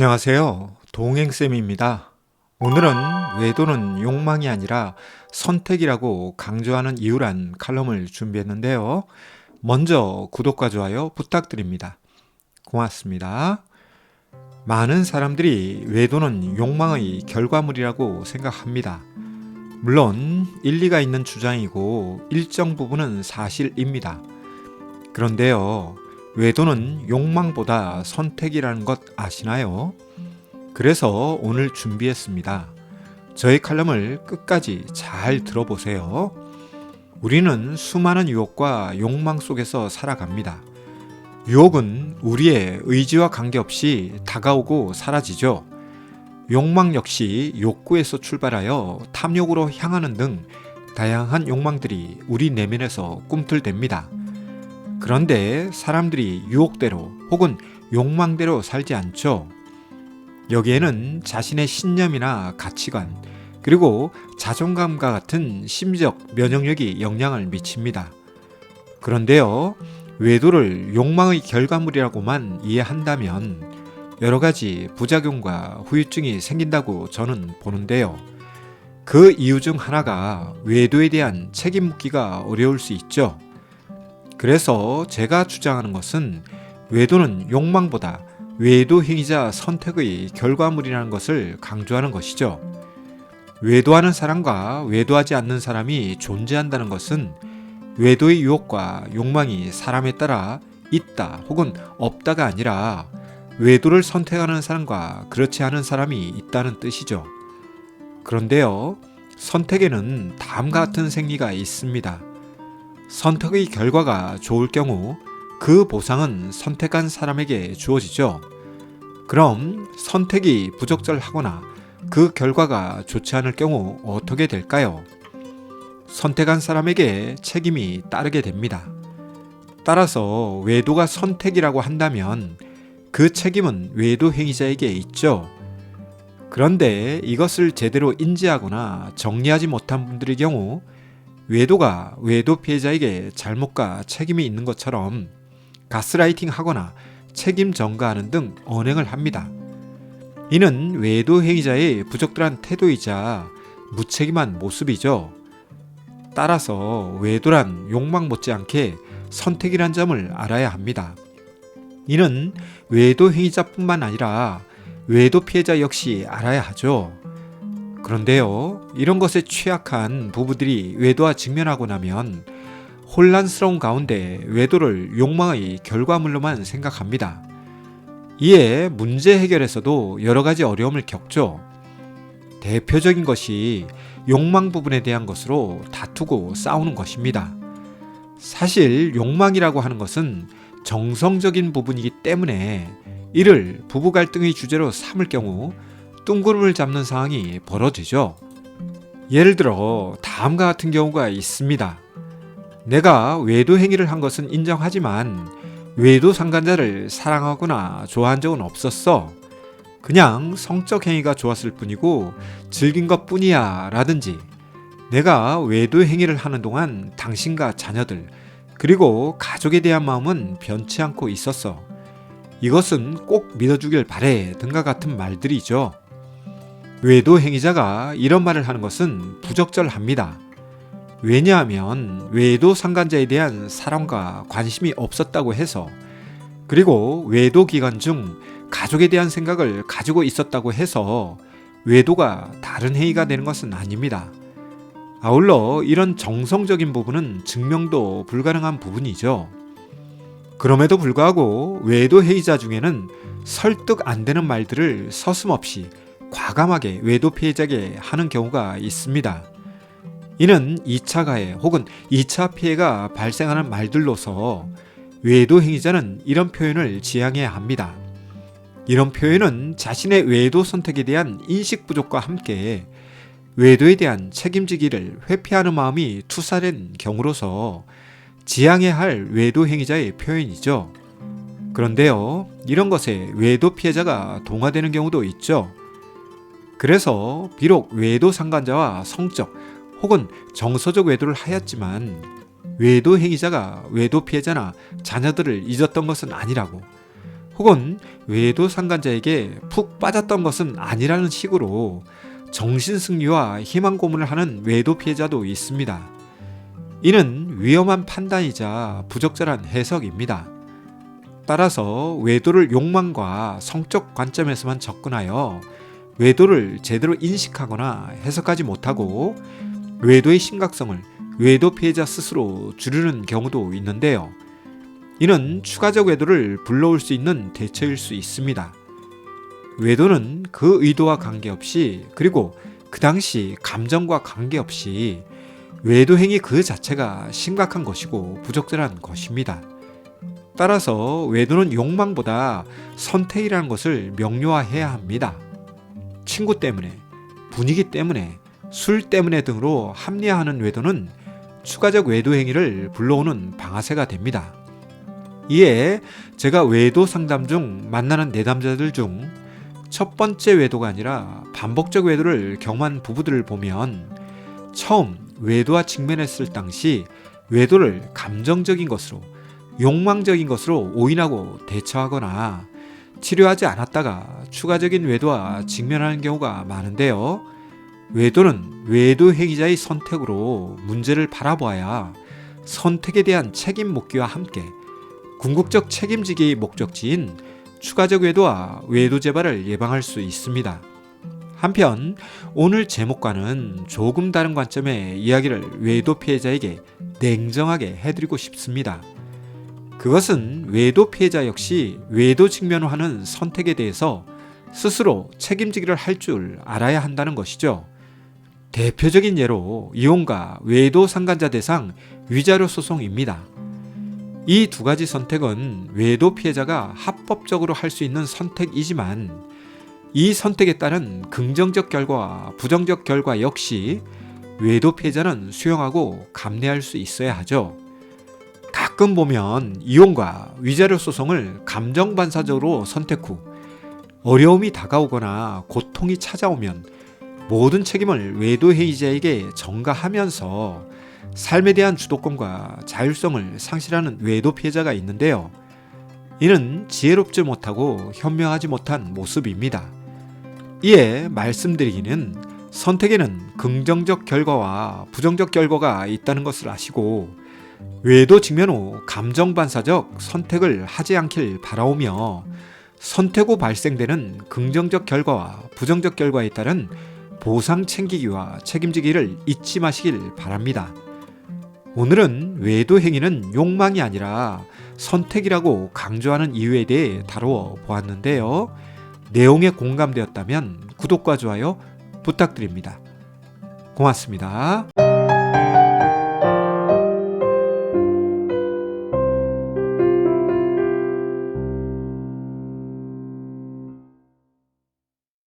안녕하세요. 동행쌤입니다. 오늘은 외도는 욕망이 아니라 선택이라고 강조하는 이유란 칼럼을 준비했는데요. 먼저 구독과 좋아요 부탁드립니다. 고맙습니다. 많은 사람들이 외도는 욕망의 결과물이라고 생각합니다. 물론 일리가 있는 주장이고 일정 부분은 사실입니다. 그런데요, 외도는 욕망보다 선택이라는 것 아시나요? 그래서 오늘 준비했습니다. 저희 칼럼을 끝까지 잘 들어보세요. 우리는 수많은 유혹과 욕망 속에서 살아갑니다. 유혹은 우리의 의지와 관계없이 다가오고 사라지죠. 욕망 역시 욕구에서 출발하여 탐욕으로 향하는 등 다양한 욕망들이 우리 내면에서 꿈틀댑니다. 그런데 사람들이 유혹대로 혹은 욕망대로 살지 않죠. 여기에는 자신의 신념이나 가치관, 그리고 자존감과 같은 심적 면역력이 영향을 미칩니다. 그런데요, 외도를 욕망의 결과물이라고만 이해한다면 여러 가지 부작용과 후유증이 생긴다고 저는 보는데요. 그 이유 중 하나가 외도에 대한 책임 묻기가 어려울 수 있죠. 그래서 제가 주장하는 것은 외도는 욕망보다 외도 행위자 선택의 결과물이라는 것을 강조하는 것이죠. 외도하는 사람과 외도하지 않는 사람이 존재한다는 것은 외도의 유혹과 욕망이 사람에 따라 있다 혹은 없다가 아니라 외도를 선택하는 사람과 그렇지 않은 사람이 있다는 뜻이죠. 그런데요, 선택에는 다음과 같은 생리가 있습니다. 선택의 결과가 좋을 경우 그 보상은 선택한 사람에게 주어지죠. 그럼 선택이 부적절하거나 그 결과가 좋지 않을 경우 어떻게 될까요? 선택한 사람에게 책임이 따르게 됩니다. 따라서 외도가 선택이라고 한다면 그 책임은 외도 행위자에게 있죠. 그런데 이것을 제대로 인지하거나 정리하지 못한 분들의 경우 외도가 외도 피해자에게 잘못과 책임이 있는 것처럼 가스라이팅 하거나 책임 전가하는 등 언행을 합니다. 이는 외도 행위자의 부적절한 태도이자 무책임한 모습이죠. 따라서 외도란 욕망 못지않게 선택이란 점을 알아야 합니다. 이는 외도 행위자뿐만 아니라 외도 피해자 역시 알아야 하죠. 그런데요, 이런 것에 취약한 부부들이 외도와 직면하고 나면 혼란스러운 가운데 외도를 욕망의 결과물로만 생각합니다. 이에 문제 해결에서도 여러 가지 어려움을 겪죠. 대표적인 것이 욕망 부분에 대한 것으로 다투고 싸우는 것입니다. 사실 욕망이라고 하는 것은 정성적인 부분이기 때문에 이를 부부 갈등의 주제로 삼을 경우 뚱구름을 잡는 상황이 벌어지죠. 예를 들어 다음과 같은 경우가 있습니다. 내가 외도 행위를 한 것은 인정하지만 외도 상간자를 사랑하거나 좋아한 적은 없었어. 그냥 성적 행위가 좋았을 뿐이고 즐긴 것 뿐이야 라든지 내가 외도 행위를 하는 동안 당신과 자녀들 그리고 가족에 대한 마음은 변치 않고 있었어. 이것은 꼭 믿어주길 바래 등과 같은 말들이죠. 외도 행위자가 이런 말을 하는 것은 부적절합니다. 왜냐하면 외도 상간자에 대한 사랑과 관심이 없었다고 해서 그리고 외도 기간 중 가족에 대한 생각을 가지고 있었다고 해서 외도가 다른 행위가 되는 것은 아닙니다. 아울러 이런 정성적인 부분은 증명도 불가능한 부분이죠. 그럼에도 불구하고 외도 행위자 중에는 설득 안 되는 말들을 서슴없이 과감하게 외도 피해자에게 하는 경우가 있습니다. 이는 2차 가해 혹은 2차 피해가 발생하는 말들로서 외도 행위자는 이런 표현을 지향해야 합니다. 이런 표현은 자신의 외도 선택에 대한 인식 부족과 함께 외도에 대한 책임지기를 회피하는 마음이 투사된 경우로서 지향해야 할 외도 행위자의 표현이죠. 그런데요, 이런 것에 외도 피해자가 동화되는 경우도 있죠. 그래서 비록 외도 상간자와 성적 혹은 정서적 외도를 하였지만 외도 행위자가 외도 피해자나 자녀들을 잊었던 것은 아니라고 혹은 외도 상간자에게 푹 빠졌던 것은 아니라는 식으로 정신 승리와 희망 고문을 하는 외도 피해자도 있습니다. 이는 위험한 판단이자 부적절한 해석입니다. 따라서 외도를 욕망과 성적 관점에서만 접근하여 외도를 제대로 인식하거나 해석하지 못하고 외도의 심각성을 외도 피해자 스스로 줄이는 경우도 있는데요. 이는 추가적 외도를 불러올 수 있는 대처일 수 있습니다. 외도는 그 의도와 관계없이 그리고 그 당시 감정과 관계없이 외도 행위 그 자체가 심각한 것이고 부적절한 것입니다. 따라서 외도는 욕망보다 선택이라는 것을 명료화해야 합니다. 친구 때문에, 분위기 때문에, 술 때문에 등으로 합리화하는 외도는 추가적 외도 행위를 불러오는 방아쇠가 됩니다. 이에 제가 외도 상담 중 만나는 내담자들 중 첫 번째 외도가 아니라 반복적 외도를 경험한 부부들을 보면 처음 외도와 직면했을 당시 외도를 감정적인 것으로 욕망적인 것으로 오인하고 대처하거나 치료하지 않았다가 추가적인 외도와 직면하는 경우가 많은데요. 외도는 외도 행위자의 선택으로 문제를 바라보아야 선택에 대한 책임 묻기와 함께 궁극적 책임지기의 목적지인 추가적 외도와 외도 재발을 예방할 수 있습니다. 한편 오늘 제목과는 조금 다른 관점의 이야기를 외도 피해자에게 냉정하게 해드리고 싶습니다. 그것은 외도 피해자 역시 외도 직면을 하는 선택에 대해서 스스로 책임지기를 할 줄 알아야 한다는 것이죠. 대표적인 예로 이혼과 외도 상간자 대상 위자료 소송입니다. 이 두 가지 선택은 외도 피해자가 합법적으로 할 수 있는 선택이지만 이 선택에 따른 긍정적 결과와 부정적 결과 역시 외도 피해자는 수용하고 감내할 수 있어야 하죠. 가끔 보면 이혼과 위자료 소송을 감정 반사적으로 선택 후 어려움이 다가오거나 고통이 찾아오면 모든 책임을 외도 해이자에게 전가하면서 삶에 대한 주도권과 자율성을 상실하는 외도 피해자가 있는데요. 이는 지혜롭지 못하고 현명하지 못한 모습입니다. 이에 말씀드리기는 선택에는 긍정적 결과와 부정적 결과가 있다는 것을 아시고 외도 직면 후 감정 반사적 선택을 하지 않길 바라오며 선택 후 발생되는 긍정적 결과와 부정적 결과에 따른 보상 챙기기와 책임지기를 잊지 마시길 바랍니다. 오늘은 외도 행위는 욕망이 아니라 선택이라고 강조하는 이유에 대해 다루어 보았는데요. 내용에 공감되었다면 구독과 좋아요 부탁드립니다. 고맙습니다.